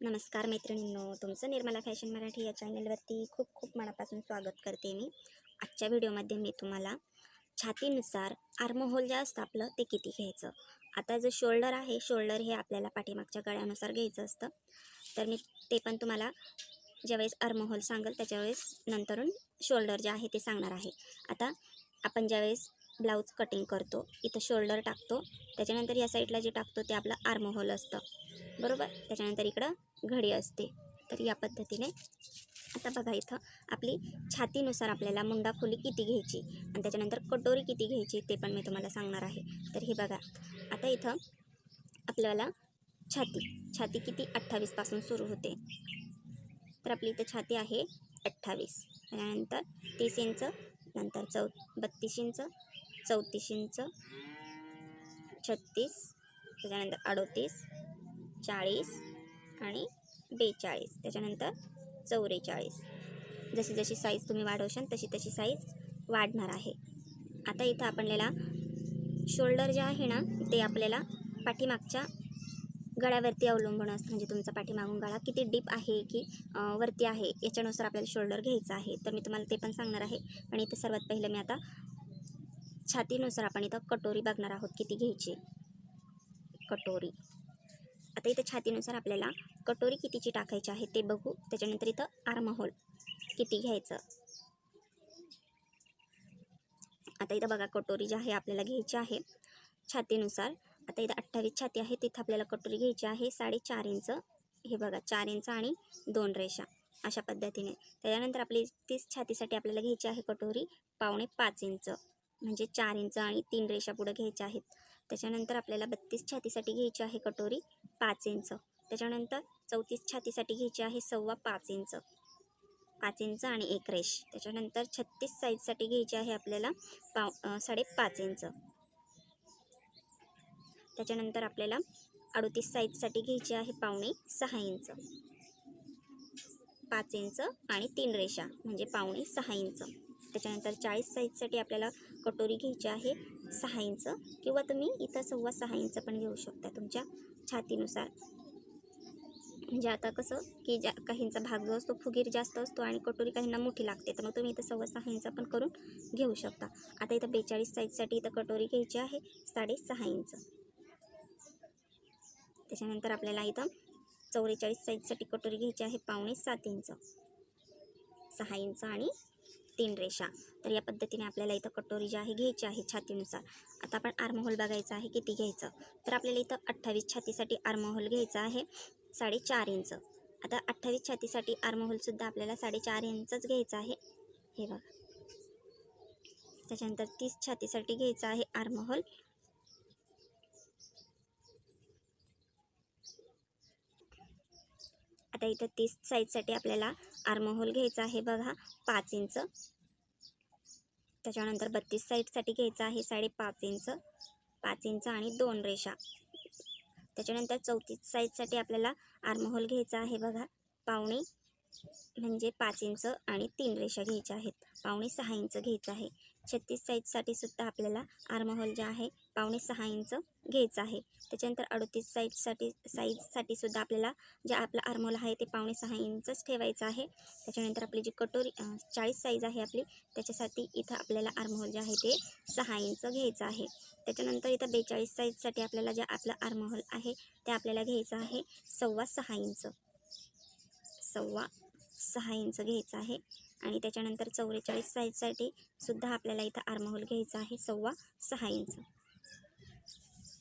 नमस्कार मैत्रिणींनो तुमचं निर्मला फॅशन मराठी या चॅनलवरती खूप खूप मनापासून स्वागत करते मी. आजच्या व्हिडिओमध्ये मी तुम्हाला छातीनुसार आर्महोल जे असतं आपलं ते किती घ्यायचं? आता जो शोल्डर आहे शोल्डर हे आपल्याला पाठीमागच्या गळ्यानुसार घ्यायचं असतं. तर मी ते पण तुम्हाला ज्यावेळेस आर्महोल सांगेल त्याच्यावेळेस नंतरून शोल्डर जे आहे ते सांगणार आहे. आता आपण ज्यावेळेस ब्लाऊज कटिंग करतो इथं शोल्डर टाकतो त्याच्यानंतर या साईडला जे टाकतो ते आपलं आर्महोल असतं. बरोबर? त्याच्यानंतर इकडं घडी असते. तर या पद्धतीने आता बघा इथं आपली छातीनुसार आपल्याला मुंडा खोली किती घ्यायची आणि त्याच्यानंतर कटोरी किती घ्यायची ते पण मी तुम्हाला सांगणार आहे. तर हे बघा आता इथं आपल्याला छाती छाती किती? अठ्ठावीसपासून सुरू होते. तर आपली इथं छाती आहे अठ्ठावीस. त्यानंतर तीस इंच नंतर चौ बत्तीस इंच चौतीस इंच छत्तीस त्याच्यानंतर अडोतीस चाळीस आणि बेचाळीस. त्याच्यानंतर चौवेचाळीस जशी जशी साईज तुम्ही वाढवशाल तशी तशी साईज वाढणार आहे. आता इथं आपल्याला शोल्डर जे आहे ना ते आपल्याला पाठीमागच्या गळ्यावरती अवलंबून असतं. म्हणजे तुमचा पाठीमागून गळा किती डीप आहे की वरती आहे याच्यानुसार आपल्याला शोल्डर घ्यायचं आहे. तर मी तुम्हाला ते पण सांगणार आहे. पण इथं सर्वात पहिलं मी आता छातीनुसार आपण इथं कटोरी बघणार आहोत किती घ्यायची. कटोरी. आता इथं छातीनुसार आपल्याला कटोरी कितीची टाकायची आहे ते बघू. त्याच्यानंतर इथं आर्महोल किती घ्यायचं. आता इथं बघा कटोरी जी आहे आपल्याला घ्यायची आहे छातीनुसार. आता इथं अठ्ठावीस छाती आहे तिथं आपल्याला कटोरी घ्यायची आहे साडेचार इंच. हे बघा चार इंच आणि दोन रेषा अशा पद्धतीने. त्याच्यानंतर आपली तीस छातीसाठी आपल्याला घ्यायची आहे कटोरी पावणे पाच इंच. म्हणजे चार इंच आणि तीन रेषा पुढं घ्यायच्या आहेत. त्याच्यानंतर आपल्याला बत्तीस छातीसाठी घ्यायची आहे कटोरी पाच इंच. त्याच्यानंतर चौतीस छातीसाठी घ्यायची आहे सव्वा पाच इंच. पाच इंच आणि एक रेष. त्याच्यानंतर छत्तीस साईजसाठी घ्यायची आहे आपल्याला पाव साडेपाच इंच. त्याच्यानंतर आपल्याला अडोतीस साईजसाठी घ्यायची आहे पावणे सहा इंच. पाच इंच आणि तीन रेषा म्हणजे पावणे सहा इंच. त्याच्यानंतर चाळीस साईजसाठी आपल्याला कटोरी घ्यायची आहे सहा इंच किंवा तुम्ही इथं सव्वा सहा इंच पण घेऊ शकता तुमच्या छातीनुसार. म्हणजे आता कसं की ज्या काहींचा भाग जो असतो फुगीर जास्त असतो आणि कटोरी काहींना मोठी लागते तर मग तुम्ही इथं सव्वा सहा इंच पण करून घेऊ शकता. आता इथं बेचाळीस साईजसाठी इथं कटोरी घ्यायची आहे साडेसहा इंच त्याच्यानंतर आपल्याला इथं चौवेचाळीस साईजसाठी कटोरी घ्यायची आहे पावणे सात इंच सहा इंच आणि तीन रेषा. तर या पद्धतीने आपल्याला इथं कटोरी जी आहे घ्यायची आहे छातीनुसार. आता आपण आर्महोल बघायचं आहे किती घ्यायचं? तर आपल्याला इथं अठ्ठावीस छातीसाठी आर्महोल घ्यायचा आहे साडेचार इंच. आता अठ्ठावीस छातीसाठी आर्महोलसुद्धा आपल्याला साडेचार इंचच घ्यायचं आहे. हे बघा. त्याच्यानंतर तीस छातीसाठी घ्यायचं आहे आर्महोल आता इथं तीस साईजसाठी आपल्याला आर्महोल घ्यायचा आहे बघा. पाच इंच. त्याच्यानंतर बत्तीस साईजसाठी घ्यायचं आहे साडेपाच इंच पाच इंच आणि दोन रेषा. त्याच्यानंतर चौतीस साईजसाठी आपल्याला आर्महोल घ्यायचा आहे बघा. पावणे म्हणजे पाच इंच आणि तीन रेषा घ्यायच्या आहेत. पावणे सहा इंच घ्यायचं आहे. छत्तीस साईजसाठी सुद्धा आपल्याला आर्महोल जे आहे पावणे सहा इंच घ्यायचं आहे. त्याच्यानंतर अडतीस साईजसाठी साईजसाठी सुद्धा आपल्याला जे आपलं आर्महोल आहे ते पावणे सहा इंचच ठेवायचं आहे. त्याच्यानंतर आपली जी कटोरी चाळीस साईज आहे आपली त्याच्यासाठी इथं आपल्याला आर्महोल जे आहे ते सहा इंच घ्यायचं आहे. त्याच्यानंतर इथं बेचाळीस साईजसाठी आपल्याला जे आपलं आर्महोल आहे ते आपल्याला घ्यायचं आहे सव्वा सहा इंच. सव्वा सहा इंच घ्यायचं आहे. आणि त्याच्यानंतर चौवेचाळीस साईजसाठी सुद्धा आपल्याला इथं आर्महोल घ्यायचं आहे सव्वा सहा इंच.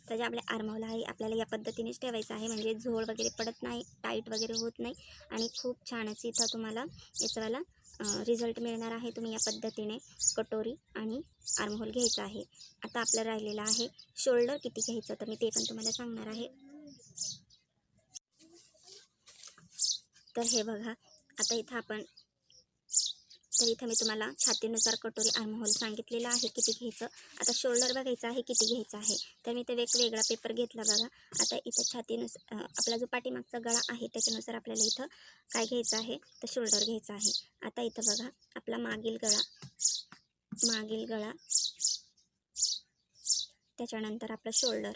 तर जे आपल्या आर्महोल आहे आपल्याला या पद्धतीनेच ठेवायचं आहे. म्हणजे झोळ वगैरे पडत नाही टाईट वगैरे होत नाही. आणि खूप छानच इथं तुम्हाला याचावाला रिझल्ट मिळणार आहे. तुम्ही या पद्धतीने कटोरी आणि आर्महोल घ्यायचा आहे. आता आपलं राहिलेलं आहे शोल्डर किती घ्यायचं? तर मी ते पण तुम्हाला सांगणार आहे. तर हे बघा आता इथं आपण तर इथं मी तुम्हाला छातीनुसार कटोरी आर्महोल सांगितलेलं आहे किती घ्यायचं. आता शोल्डर बघायचं आहे किती घ्यायचं आहे. तर मी ते वेगवेगळा पेपर घेतला बघा. आता इथं छातीनुसार आपला जो पाठीमागचा गळा आहे त्याच्यानुसार आपल्याला इथं काय घ्यायचं आहे तर शोल्डर घ्यायचं आहे. आता इथं बघा आपला मागील गळा मागील गळा त्याच्यानंतर आपलं शोल्डर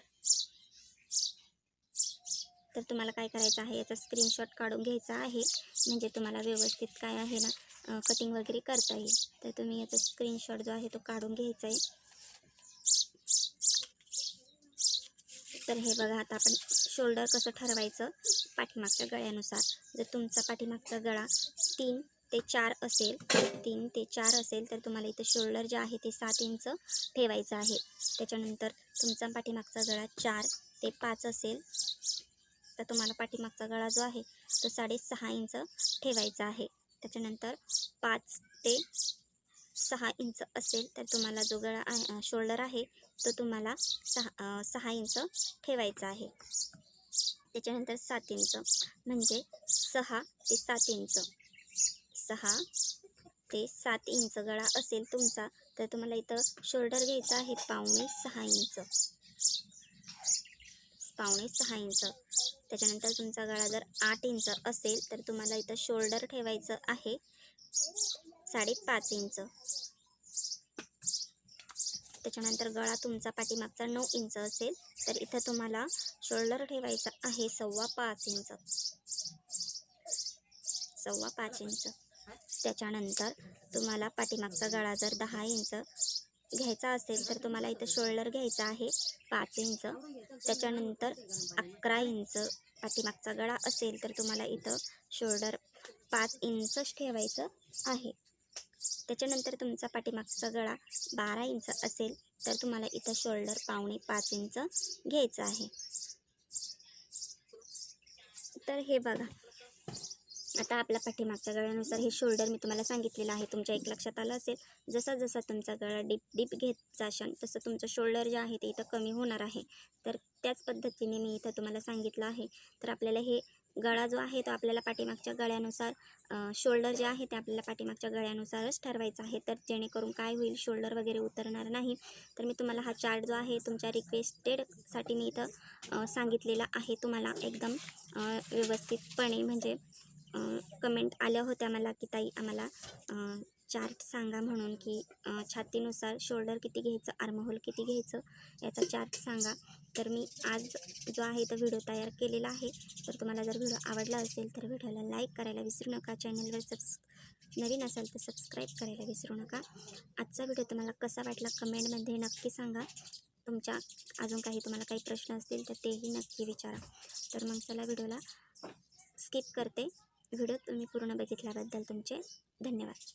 तर तुम्हाला काय करायचं आहे? याचा स्क्रीनशॉट काढून घ्यायचा आहे. म्हणजे तुम्हाला व्यवस्थित काय आहे ना कटिंग वगैरे करता येईल. तर तुम्ही याचा स्क्रीनशॉट जो आहे तो काढून घ्यायचा आहे. तर हे बघा आता आपण शोल्डर कसं ठरवायचं? पाठीमागच्या गळ्यानुसार. जर तुमचा पाठीमागचा गळा तीन ते चार असेल तीन ते चार असेल तर तुम्हाला इथं शोल्डर जे आहे ते सात इंच ठेवायचं आहे. त्याच्यानंतर तुमचा पाठीमागचा गळा चार ते पाच असेल तर तुम्हाला पाठीमागचा गळा जो आहे तो साडेसहा इंच ठेवायचा आहे. त्याच्यानंतर पाच ते सहा इंच असेल तर तुम्हाला जो गळा आहे शोल्डर आहे तो तुम्हाला सहा सहा इंच ठेवायचा आहे. त्याच्यानंतर सात इंच म्हणजे सहा ते सात इंच. सहा ते सात इंच गळा असेल तुमचा तर तुम्हाला इथं शोल्डर घ्यायचा आहे पावणे सहा इंच. पावणे सहा इंच. त्याच्यानंतर तुमचा गळा जर आठ इंच असेल तर तुम्हाला इथं शोल्डर ठेवायचं आहे. साडेपाच इंच. त्याच्यानंतर गळा तुमचा पाठीमागचा नऊ इंच असेल तर इथं तुम्हाला शोल्डर ठेवायचा आहे सव्वा पाच इंच. सव्वा पाच इंच. त्याच्यानंतर तुम्हाला पाठीमागचा गळा जर दहा इंच घ्यायचा असेल तर तुम्हाला इथं शोल्डर घ्यायचा आहे पाच इंच. त्याच्यानंतर अकरा इंच पाठीमागचा गळा असेल तर तुम्हाला इथं शोल्डर पाच इंचच ठेवायचं आहे. त्याच्यानंतर तुमचा पाठीमागचा गळा बारा इंच असेल तर तुम्हाला इथं शोल्डर पावणे पाच इंच घ्यायचं आहे. तर हे बघा. आता आपल्या पाठीमागच्या गळ्यानुसार हे शोल्डर मी तुम्हाला सांगितलेलं आहे. तुमच्या एक लक्षात आलं असेल जसा जसा तुमचा गळा डीप डीप घेत जाशाल तसं तुमचं शोल्डर जे आहे ते इथं कमी होणार आहे. तर त्याच पद्धतीने मी इथं तुम्हाला सांगितलं आहे. तर आपल्याला हे गळा जो आहे तो आपल्याला पाठीमागच्या गळ्यानुसार शोल्डर जे आहे ते आपल्याला पाठीमागच्या गळ्यानुसारच ठरवायचं आहे. तर जेणेकरून काय होईल शोल्डर वगैरे उतरणार नाही. तर मी तुम्हाला हा चार्ट जो आहे तुमच्या रिक्वेस्टेडसाठी मी इथं सांगितलेला आहे तुम्हाला एकदम व्यवस्थितपणे. म्हणजे कमेंट आल्या होत्या मला की ताई आम्हाला चार्ट सांगा म्हणून की छातीनुसार शोल्डर किती घ्यायचं आर्महोल किती घ्यायचं याचा चार्ट सांगा. तर मी आज जो आहे तो व्हिडिओ तयार केलेला आहे. तर तुम्हाला जर व्हिडिओ आवडला असेल तर व्हिडिओला लाईक करायला विसरू नका. चॅनलवर सबस् नवीन असाल तर सबस्क्राईब करायला विसरू नका. आजचा व्हिडिओ तुम्हाला कसा वाटला कमेंटमध्ये नक्की सांगा. तुमच्या अजून काही तुम्हाला काही प्रश्न असतील तर तेही नक्की विचारा. तर मग चला व्हिडिओला स्किप करते. व्हिडिओ तुम्ही पूर्ण बघितल्याबद्दल तुमचे धन्यवाद.